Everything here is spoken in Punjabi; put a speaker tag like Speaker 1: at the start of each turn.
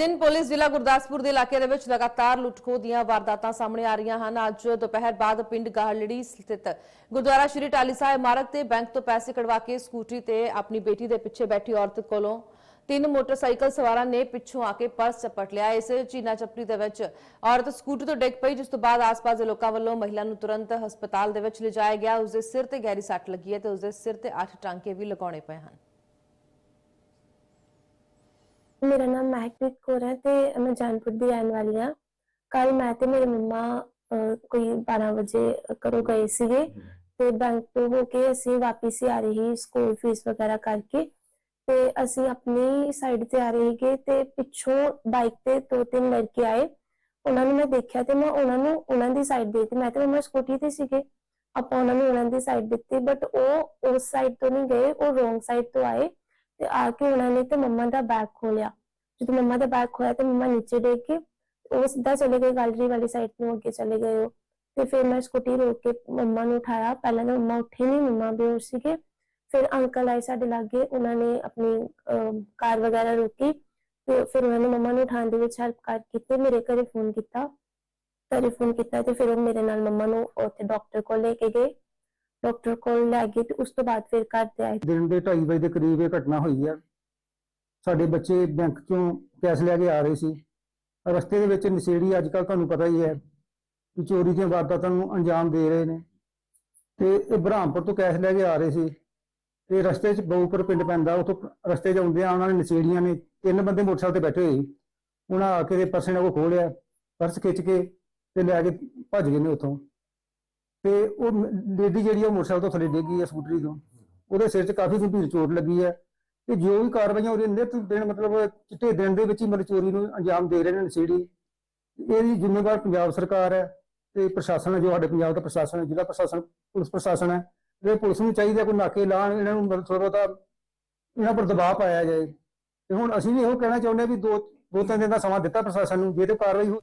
Speaker 1: ਦਿਨ ਪੁਲਿਸ ਜ਼ਿਲ੍ਹਾ ਗੁਰਦਾਸਪੁਰ ਦੇ ਇਲਾਕੇ ਦੇ ਵਿੱਚ ਲਗਾਤਾਰ ਲੁੱਟਖੋ ਦੀਆਂ ਵਾਰਦਾਤਾਂ ਸਾਹਮਣੇ ਆ ਰਹੀਆਂ ਹਨ। ਅੱਜ ਦੁਪਹਿਰ ਬਾਅਦ ਪਿੰਡ ਗਾਹਲੜੀ ਸਥਿਤ ਗੁਰਦੁਆਰਾ ਸ਼੍ਰੀ ਟਾਲੀ ਸਾਹਿਬ ਮਾਰਗ ਤੇ ਬੈਂਕ ਤੋਂ ਪੈਸੇ ਕਢਵਾ ਕੇ ਸਕੂਟਰੀ ਤੇ ਆਪਣੀ ਬੇਟੀ ਦੇ ਪਿੱਛੇ ਬੈਠੀ ਔਰਤ ਕੋਲੋਂ ਤਿੰਨ ਮੋਟਰਸਾਈਕਲ ਸਵਾਰਾਂ ਨੇ ਪਿੱਛੋਂ ਆ ਕੇ ਪਰਸ ਚਪਟ ਲਿਆ। ਇਸ ਚੀਨਾ ਚਪੜੀ ਦੇ ਵਿੱਚ ਔਰਤ ਸਕੂਟਰ ਤੋਂ ਡਿੱਗ ਪਈ, ਜਿਸ ਤੋਂ ਬਾਅਦ ਆਸ-ਪਾਸ ਦੇ ਲੋਕਾਂ ਵੱਲੋਂ ਮਹਿਲਾ ਨੂੰ ਤੁਰੰਤ ਹਸਪਤਾਲ ਦੇ ਵਿੱਚ ਲਿਜਾਇਆ ਗਿਆ। ਉਸ ਦੇ ਸਿਰ ਤੇ ਗਹਿਰੀ ਸੱਟ ਲੱਗੀ ਹੈ ਤੇ ਉਸ ਦੇ ਸਿਰ ਤੇ 8 ਟਾਂਕੇ ਵੀ ਲਗਾਉਣੇ ਪਏ ਹਨ।
Speaker 2: ਮੇਰਾ ਨਾਮ ਮਹਿਕਪ੍ਰੀਤ ਕੌਰ ਹੈ ਤੇ ਮੈਂ ਜਾਨਪੁਰ ਦੀ ਰਹਿਣ ਵਾਲੀ ਹਾਂ। ਕੱਲ ਮੈਂ ਤੇ ਮੇਰੇ ਮੰਮਾ ਅਹ, ਕੋਈ 12 ਵਜੇ ਘਰੋਂ ਗਏ ਸੀਗੇ ਤੇ ਬੈਂਕ ਤੋਂ ਹੋ ਕੇ ਅਸੀਂ ਵਾਪਸ ਹੀ ਆ ਰਹੇ ਸੀ ਸਕੂਲ ਫੀਸ ਵਗੈਰਾ ਕਰਕੇ। ਤੇ ਅਸੀਂ ਆਪਣੀ ਸਾਈਡ ਤੇ ਆ ਰਹੇ ਸੀਗੇ ਤੇ ਪਿੱਛੋਂ ਬਾਈਕ ਤੇ ਦੋ ਤਿੰਨ ਲੜਕੇ ਆਏ। ਉਹਨਾਂ ਨੂੰ ਮੈਂ ਦੇਖਿਆ ਤੇ ਮੈਂ ਉਹਨਾਂ ਨੂੰ ਉਹਨਾਂ ਦੀ ਸਾਈਡ ਦੇ ਦਿੱਤੀ ਮੈਂ ਤੇ ਮੰਮਾ ਸਕੂਟੀ ਤੇ ਸੀਗੇ। ਆਪਾਂ ਉਹਨਾਂ ਨੂੰ ਉਹਨਾਂ ਦੀ ਸਾਈਡ ਦਿੱਤੀ ਬਟ ਉਹ ਉਸ ਸਾਈਡ ਤੋਂ ਨਹੀਂ ਗਏ ਉਹ ਰੋਂਗ ਸਾਈਡ ਤੋਂ ਆਏ। ਤੇ ਆ ਕੇ ਉਹਨਾਂ ਨੇ ਤੇ ਮੰਮਾ ਦਾ ਬੈਗ ਖੋਲਿਆ ਜਦੋਂ ਮੰਮਾ ਦਾ ਬੈਗ ਖੋਇਆ ਤੇ ਮੰਮਾ ਨੀਚੇ ਡਿੱਗ ਕੇ ਉਹ ਸਿੱਧਾ ਚਲੇ ਗਏ ਗੈਲਰੀ ਵਾਲੀ ਸਾਈਡ ਨੂੰ ਅੱਗੇ ਚਲੇ ਗਏ ਉਹ। ਤੇ ਫਿਰ ਮੈਂ ਸਕੂਟੀ ਰੋਕ ਕੇ ਮੰਮਾ ਨੂੰ ਉਠਾਇਆ। ਪਹਿਲਾਂ ਤਾਂ ਮੰਮਾ ਉੱਠੇ ਨਹੀਂ ਮੰਮਾ ਬੇਹੋਸ਼ ਸੀਗੇ। ਫਿਰ ਅੰਕਲ ਆਏ ਸਾਡੇ ਲਾਗੇ, ਉਹਨਾਂ ਨੇ ਆਪਣੀ ਕਾਰ ਵਗੈਰਾ ਰੋਕੀ। ਤੇ ਫਿਰ ਉਹਨਾਂ ਨੇ ਮੰਮਾ ਨੂੰ ਉਠਾਉਣ ਦੇ ਵਿੱਚ ਹੈਲਪ ਕਰ ਕੀਤੀ। ਮੇਰੇ ਘਰੇ ਫੋਨ ਕੀਤਾ। ਘਰੇ ਫੋਨ ਕੀਤਾ ਤੇ ਫਿਰ ਉਹ ਮੇਰੇ ਨਾਲ ਮੰਮਾ ਨੂੰ ਉੱਥੇ ਡਾਕਟਰ ਕੋਲ ਲੈ ਕੇ ਗਏ। ਡਾਕਟਰ ਕੋਲ ਲੈ ਗਏ ਤੇ ਉਸ ਤੋਂ ਬਾਅਦ ਫਿਰ ਘਰ ਤੇ ਆਏ।
Speaker 3: ਦਿਨ ਦੇ 2:30 ਵਜੇ ਦੇ ਕਰੀਬ ਇਹ ਘਟਨਾ ਹੋਈ ਹੈ ਸਾਡੇ ਬੱਚੇ ਬੈਂਕ ਚੋਂ ਕੈਸ਼ ਲੈ ਕੇ ਆ ਰਹੇ ਸੀ। ਰਸਤੇ ਦੇ ਵਿੱਚ ਨਸ਼ੇੜੀ ਅੱਜ ਕੱਲ ਤੁਹਾਨੂੰ ਪਤਾ ਹੀ ਹੈ ਕਿ ਚੋਰੀ ਦੀਆਂ ਵਾਰਦਾਤਾਂ ਨੂੰ ਅੰਜਾਮ ਦੇ ਰਹੇ ਨੇ। ਤੇ ਇਹ ਬ੍ਰਹਮਪੁਰ ਤੋਂ ਕੈਸ਼ ਲੈ ਕੇ ਆ ਰਹੇ ਸੀ। ਤੇ ਰਸਤੇ 'ਚ ਬਹੁਪੁਰ ਪਿੰਡ ਪੈਂਦਾ, ਉਥੋਂ ਰਸਤੇ 'ਚ ਆਉਂਦੇ ਆ, ਉਹਨਾਂ ਨੇ ਨਸ਼ੇੜੀਆਂ ਨੇ ਤਿੰਨ ਬੰਦੇ ਮੋਟਰਸਾਈਕਲ ਤੇ ਬੈਠੇ ਹੋਏ ਸੀ। ਉਹਨਾਂ ਆ ਕੇ ਦੇ ਪਰਸ ਨੇ ਉਹ ਖੋਲਿਆ ਪਰਸ ਖਿੱਚ ਕੇ ਤੇ ਲੈ ਕੇ ਭੱਜ ਗਏ ਨੇ ਉਥੋਂ। ਤੇ ਉਹ ਲੇਡੀ ਜਿਹੜੀ ਉਹ ਮੋਟਰਸਾਈਕਲ ਤੋਂ ਥੱਲੇ ਡਿੱਗੀ ਹੈ ਸਕੂਟਰੀ ਤੋਂ। ਉਹਦੇ ਸਿਰ 'ਚ ਕਾਫੀ ਗੰਭੀਰ ਚੋਟ ਲੱਗੀ ਹੈ ਤੇ ਜੋ ਵੀ ਕਾਰਵਾਈਆਂ ਉਹਦੇ ਨਿਤ ਦਿਨ ਮਤਲਬ ਚਿੱਟੇ ਦਿਨ ਦੇ ਵਿੱਚ ਹੀ ਮਤਲਬ ਚੋਰੀ ਨੂੰ ਅੰਜਾਮ ਦੇ ਰਹੇ ਨੇ ਨਸ਼ੇੜੀ। ਇਹਦੀ ਜ਼ਿੰਮੇਵਾਰ ਪੰਜਾਬ ਸਰਕਾਰ ਹੈ ਤੇ ਪ੍ਰਸ਼ਾਸਨ ਹੈ, ਜੋ ਸਾਡੇ ਪੰਜਾਬ ਦਾ ਪ੍ਰਸ਼ਾਸਨ ਹੈ, ਜ਼ਿਲ੍ਹਾ ਪ੍ਰਸ਼ਾਸਨ, ਪੁਲਿਸ ਪ੍ਰਸ਼ਾਸਨ ਹੈ। ਇਹ ਪੁਲਿਸ ਨੂੰ ਚਾਹੀਦਾ ਕੋਈ ਨਾਕੇ ਲਾਣ, ਇਹਨਾਂ ਨੂੰ ਮਤਲਬ ਥੋੜਾ ਬਹੁਤਾ ਇਹਨਾਂ ਪਰ ਦਬਾਅ ਪਾਇਆ ਜਾਏ। ਤੇ ਹੁਣ ਅਸੀਂ ਵੀ ਇਹੋ ਕਹਿਣਾ ਚਾਹੁੰਦੇ ਹਾਂ ਵੀ ਦੋ ਦੋ ਤਿੰਨ ਦਿਨ ਦਾ ਸਮਾਂ ਦਿੱਤਾ ਪ੍ਰਸ਼ਾਸਨ ਨੂੰ, ਜੇ ਤੇ ਕਾਰਵਾਈ ਹੋ-